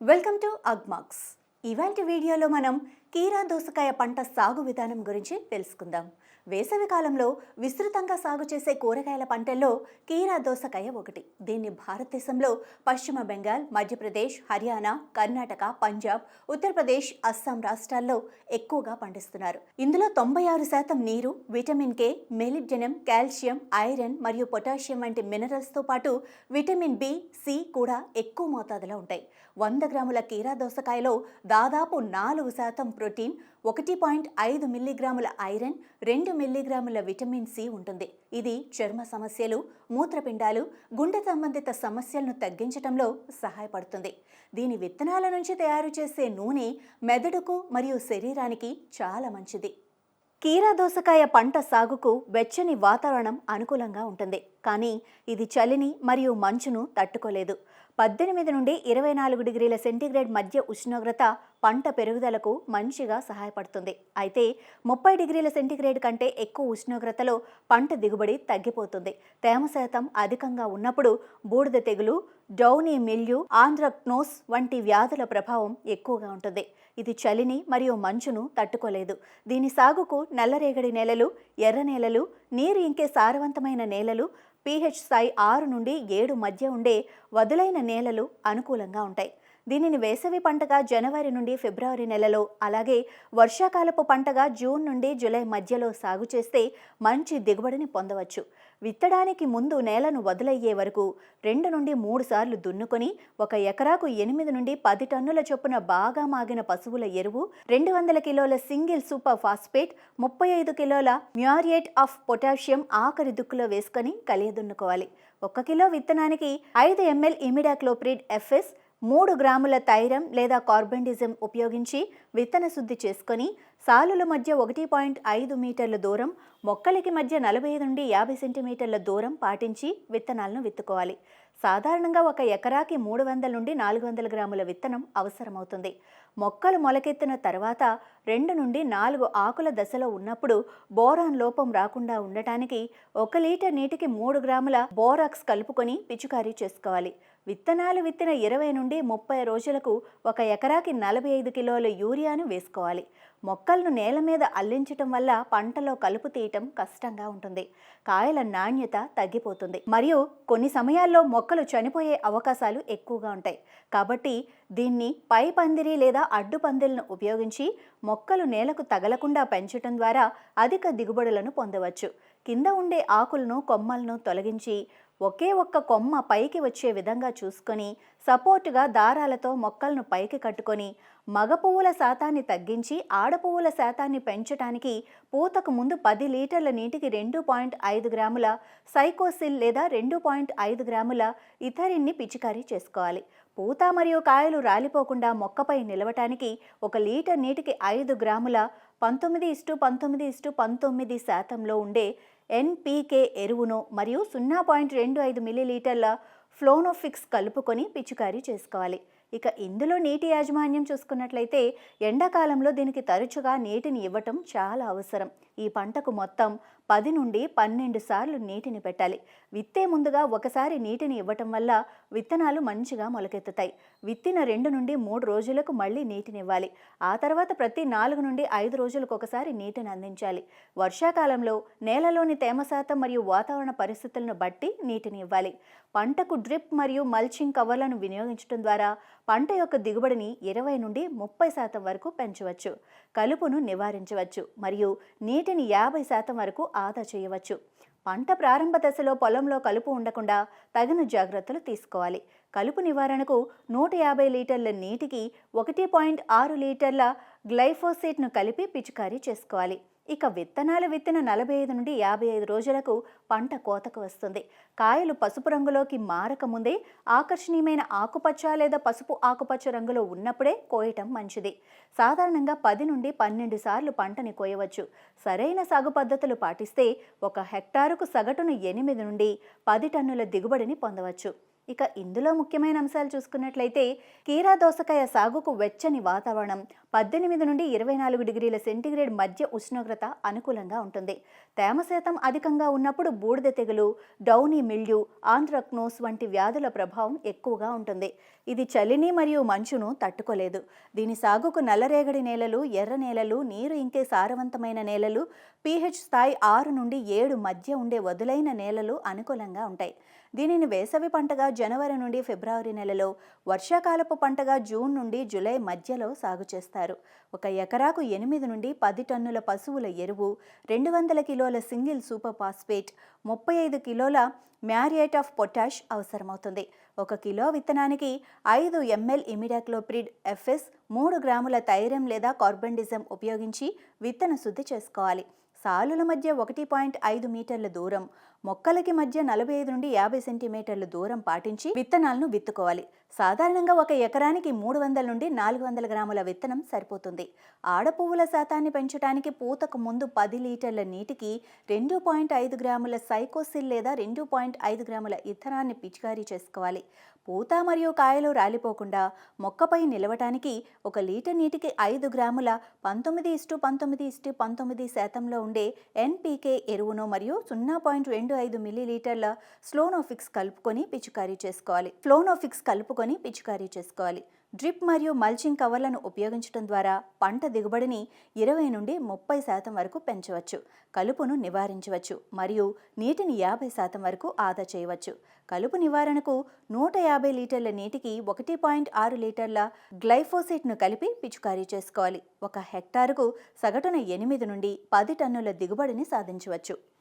Welcome to Agmax. ఇవాంటి వీడియోలో మనం కీరా దోసకాయ పంట సాగు విధానం గురించి తెలుసుకుందాం. వేసవికాలంలో విస్తృతంగా సాగు చేసే కూరగాయల పంటల్లో కీరా దోసకాయ ఒకటి. దీన్ని భారతదేశంలో పశ్చిమ బెంగాల్ మధ్యప్రదేశ్ హర్యానా కర్ణాటక పంజాబ్ ఉత్తరప్రదేశ్ అస్సాం రాష్ట్రాల్లో ఎక్కువగా పండిస్తున్నారు. ఇందులో తొంభై ఆరు శాతం నీరు vitamin K molybdenum calcium iron మరియు పొటాషియం వంటి మినరల్స్తో పాటు విటమిన్ బి సి కూడా ఎక్కువ మోతాదులో ఉంటాయి. వంద గ్రాముల కీరా దోసకాయలో దాదాపు నాలుగు శాతం ప్రోటీన్ ఒకటి పాయింట్ ఐదు మిల్లీగ్రాముల ఐరన్ రెండు మిల్లీగ్రాముల విటమిన్ సి ఉంటుంది. ఇది చర్మ సమస్యలు మూత్రపిండాలు గుండె సంబంధిత సమస్యలను తగ్గించడంలో సహాయపడుతుంది. దీని విత్తనాల నుంచి తయారు చేసే నూనె మెదడుకు మరియు శరీరానికి చాలా మంచిది. కీరా దోసకాయ పంట సాగుకు వెచ్చని వాతావరణం అనుకూలంగా ఉంటుంది. కానీ ఇది చలిని మరియు మంచును తట్టుకోలేదు. పద్దెనిమిది నుండి ఇరవై నాలుగు డిగ్రీల సెంటీగ్రేడ్ మధ్య ఉష్ణోగ్రత పంట పెరుగుదలకు మంచిగా సహాయపడుతుంది. అయితే ముప్పై డిగ్రీల సెంటీగ్రేడ్ కంటే ఎక్కువ ఉష్ణోగ్రతలో పంట దిగుబడి తగ్గిపోతుంది. తేమ శాతం అధికంగా ఉన్నప్పుడు బూడిద తెగులు డౌనీ మిల్యూ ఆంధ్రక్నోస్ వంటి వ్యాధుల ప్రభావం ఎక్కువగా ఉంటుంది. ఇది చలిని మరియు మంచును తట్టుకోలేదు. దీని సాగుకు నల్లరేగడి నేలలు ఎర్ర నేలలు నీరు ఇంకే సారవంతమైన నేలలు పీహెచ్ స్థాయి ఆరు నుండి ఏడు మధ్య ఉండే వదులైన నేలలు అనుకూలంగా ఉంటాయి. దీనిని వేసవి పంటగా జనవరి నుండి ఫిబ్రవరి నెలలో అలాగే వర్షాకాలపు పంటగా జూన్ నుండి జూలై మధ్యలో సాగు చేస్తే మంచి దిగుబడిని పొందవచ్చు. విత్తడానికి ముందు నేలను వదిలయ్యే వరకు రెండు నుండి మూడు సార్లు దున్నుకొని ఒక ఎకరాకు ఎనిమిది నుండి పది టన్నుల చొప్పున బాగా మాగిన పశువుల ఎరువు రెండు వందల కిలోల సింగిల్ సూపర్ ఫాస్ఫేట్ ముప్పై ఐదు కిలోల మ్యూరియేట్ ఆఫ్ పొటాషియం ఆఖరి దుక్కులో వేసుకొని కలియదున్నుకోవాలి. ఒక కిలో విత్తనానికి ఐదు ఎంఎల్ ఇమిడాక్లోప్రిడ్ ఎఫ్ఎస్ మూడు గ్రాముల తైరం లేదా కార్బండిజం ఉపయోగించి విత్తన శుద్ధి చేసుకొని సాలుల మధ్య ఒకటి పాయింట్ ఐదు మీటర్ల దూరం మొక్కలకి మధ్య నలభై నుండి యాభై సెంటీమీటర్ల దూరం పాటించి విత్తనాలను విత్తుకోవాలి. సాధారణంగా ఒక ఎకరాకి మూడు వందల నుండి నాలుగు వందల గ్రాముల విత్తనం అవసరమవుతుంది. మొక్కలు మొలకెత్తిన తర్వాత రెండు నుండి నాలుగు ఆకుల దశలో ఉన్నప్పుడు బోరాన్ లోపం రాకుండా ఉండటానికి ఒక లీటర్ నీటికి మూడు గ్రాముల బోరాక్స్ కలుపుకొని పిచుకారీ చేసుకోవాలి. విత్తనాలు విత్తిన ఇరవై నుండి ముప్పై రోజులకు ఒక ఎకరాకి నలభై ఐదు కిలోల యూరియాను వేసుకోవాలి. మొక్కలను నేల మీద అల్లించటం వల్ల పంటలో కలుపు తీయటం కష్టంగా ఉంటుంది. కాయల నాణ్యత తగ్గిపోతుంది. మరియు కొన్ని సమయాల్లో మొక్కలు చనిపోయే అవకాశాలు ఎక్కువగా ఉంటాయి. కాబట్టి దీన్ని పై పందిరి లేదా అడ్డు పందిలను ఉపయోగించి మొక్కలు నేలకు తగలకుండా పెంచటం ద్వారా అధిక దిగుబడులను పొందవచ్చు. కింద ఉండే ఆకులను కొమ్మలను తొలగించి ఒకే ఒక్క కొమ్మ పైకి వచ్చే విధంగా చూసుకొని సపోర్టుగా దారాలతో మొక్కలను పైకి కట్టుకొని మగ పువ్వుల శాతాన్ని తగ్గించి ఆడపువ్వుల శాతాన్ని పెంచడానికి పూతకు ముందు పది లీటర్ల నీటికి రెండు పాయింట్ ఐదు గ్రాముల సైకోసిల్ లేదా రెండు పాయింట్ ఐదు గ్రాముల ఇథరిన్ని పిచికారీ చేసుకోవాలి. పూత మరియు కాయలు రాలిపోకుండా మొక్కపై నిలవటానికి ఒక లీటర్ నీటికి ఐదు గ్రాముల పంతొమ్మిది ఇస్టు పంతొమ్మిది ఇస్టు పంతొమ్మిది శాతంలో ఉండే ఎన్పీకే ఎరువును మరియు సున్నా పాయింట్ రెండు ఐదు మిల్లీలీటర్ల ఫ్లోనోఫిక్స్ కలుపుకొని పిచికారీ చేసుకోవాలి. ఇక ఇందులో నీటి యాజమాన్యం చూసుకున్నట్లయితే ఎండాకాలంలో దీనికి తరచుగా నీటిని ఇవ్వటం చాలా అవసరం. ఈ పంటకు మొత్తం పది నుండి పన్నెండు సార్లు నీటిని పెట్టాలి. విత్తే ముందుగా ఒకసారి నీటిని ఇవ్వటం వల్ల విత్తనాలు మంచిగా మొలకెత్తుతాయి. విత్తిన రెండు నుండి మూడు రోజులకు మళ్ళీ నీటిని ఇవ్వాలి. ఆ తర్వాత ప్రతి నాలుగు నుండి ఐదు రోజులకు ఒకసారి నీటిని అందించాలి. వర్షాకాలంలో నేలలోని తేమ శాతం మరియు వాతావరణ పరిస్థితులను బట్టి నీటిని ఇవ్వాలి. పంటకు డ్రిప్ మరియు మల్చింగ్ కవర్లను వినియోగించడం ద్వారా పంట యొక్క దిగుబడిని ఇరవై నుండి ముప్పై శాతం వరకు పెంచవచ్చు. కలుపును నివారించవచ్చు. మరియు నీటి నీటిని యాభై శాతం వరకు ఆదా చేయవచ్చు. పంట ప్రారంభ దశలో పొలంలో కలుపు ఉండకుండా తగిన జాగ్రత్తలు తీసుకోవాలి. కలుపు నివారణకు నూట యాభై లీటర్ల నీటికి ఒకటి పాయింట్ ఆరు లీటర్ల గ్లైఫోసేట్ను కలిపి పిచికారీ చేసుకోవాలి. ఇక విత్తనాలు విత్తిన నలభై ఐదు నుండి యాభై ఐదు రోజులకు పంట కోతకు వస్తుంది. కాయలు పసుపు రంగులోకి మారకముందే ఆకర్షణీయమైన ఆకుపచ్చ లేదా పసుపు ఆకుపచ్చ రంగులో ఉన్నప్పుడే కోయటం మంచిది. సాధారణంగా పది నుండి పన్నెండు సార్లు పంటని కోయవచ్చు. సరైన సాగు పద్ధతులు పాటిస్తే ఒక హెక్టారుకు సగటును ఎనిమిది నుండి పది టన్నుల దిగుబడిని పొందవచ్చు. ఇక ఇందులో ముఖ్యమైన అంశాలు చూసుకున్నట్లయితే కీరా దోసకాయ సాగుకు వెచ్చని వాతావరణం పద్దెనిమిది నుండి ఇరవై నాలుగు డిగ్రీల సెంటీగ్రేడ్ మధ్య ఉష్ణోగ్రత అనుకూలంగా ఉంటుంది. తేమ శాతం అధికంగా ఉన్నప్పుడు బూడిద తెగులు డౌనీ మిల్యూ ఆంథ్రక్నోస్ వంటి వ్యాధుల ప్రభావం ఎక్కువగా ఉంటుంది. ఇది చలిని మరియు మంచును తట్టుకోలేదు. దీని సాగుకు నల్లరేగడి నేలలు ఎర్ర నేలలు నీరు ఇంకే సారవంతమైన నేలలు పీహెచ్ స్థాయి ఆరు నుండి ఏడు మధ్య ఉండే వదులైన నేలలు అనుకూలంగా ఉంటాయి. దీనిని వేసవి పంటగా జనవరి నుండి ఫిబ్రవరి నెలలో వర్షాకాలపు పంటగా జూన్ నుండి జూలై మధ్యలో సాగు చేస్తారు. ఒక ఎకరాకు ఎనిమిది నుండి పది టన్నుల పశువుల ఎరువు రెండు వందల కిలోల సింగిల్ సూపర్ ఫాస్ఫేట్ ముప్పై ఐదు కిలోల మ్యారియేట్ ఆఫ్ పొటాష్ అవసరమవుతుంది. ఒక కిలో విత్తనానికి ఐదు ఎంఎల్ ఇమిడాక్లోప్రిడ్ ఎఫ్ఎస్ మూడు గ్రాముల తైరం లేదా కార్బండిజం ఉపయోగించి విత్తన శుద్ధి చేసుకోవాలి. సాలుల మధ్య ఒకటి పాయింట్ ఐదు మీటర్ల దూరం మొక్కలకి మధ్య నలభై ఐదు నుండి యాభై సెంటీమీటర్ల దూరం పాటించి విత్తనాలను విత్తుకోవాలి. సాధారణంగా ఒక ఎకరానికి మూడు వందల నుండి నాలుగు వందల గ్రాముల విత్తనం సరిపోతుంది. ఆడపువ్వుల శాతాన్ని పెంచడానికి పూతకు ముందు పది లీటర్ల నీటికి రెండు పాయింట్ ఐదు గ్రాముల సైకోసిల్ లేదా రెండు పాయింట్ ఐదు గ్రాముల ఇథనాన్ని పిచికారీ చేసుకోవాలి. పూత మరియు కాయలు రాలిపోకుండా మొక్కపై నిలవటానికి ఒక లీటర్ నీటికి ఐదు గ్రాముల పంతొమ్మిది ఇస్టు పంతొమ్మిది ఇస్టు పంతొమ్మిది శాతంలో ఉండే ఎన్పీకే ఎరువును మరియు సున్నా పాయింట్ రెండు ఐదు మిల్లీలీటర్ల స్లోనోఫిక్స్ కలుపుకొని పిచికారీ చేసుకోవాలి. ఫ్లోనోఫిక్స్ కలుపుకొని పిచికారీ చేసుకోవాలి. డ్రిప్ మరియు మల్చింగ్ కవర్లను ఉపయోగించడం ద్వారా పంట దిగుబడిని ఇరవై నుండి ముప్పై శాతం వరకు పెంచవచ్చు. కలుపును నివారించవచ్చు మరియు నీటిని యాభై శాతం వరకు ఆదా చేయవచ్చు. కలుపు నివారణకు నూట యాభై లీటర్ల నీటికి ఒకటి పాయింట్ ఆరు లీటర్ల గ్లైఫోసేట్ను కలిపి పిచికారీ చేసుకోవాలి. ఒక హెక్టారుకు సగటున ఎనిమిది నుండి పది టన్నుల దిగుబడిని సాధించవచ్చు.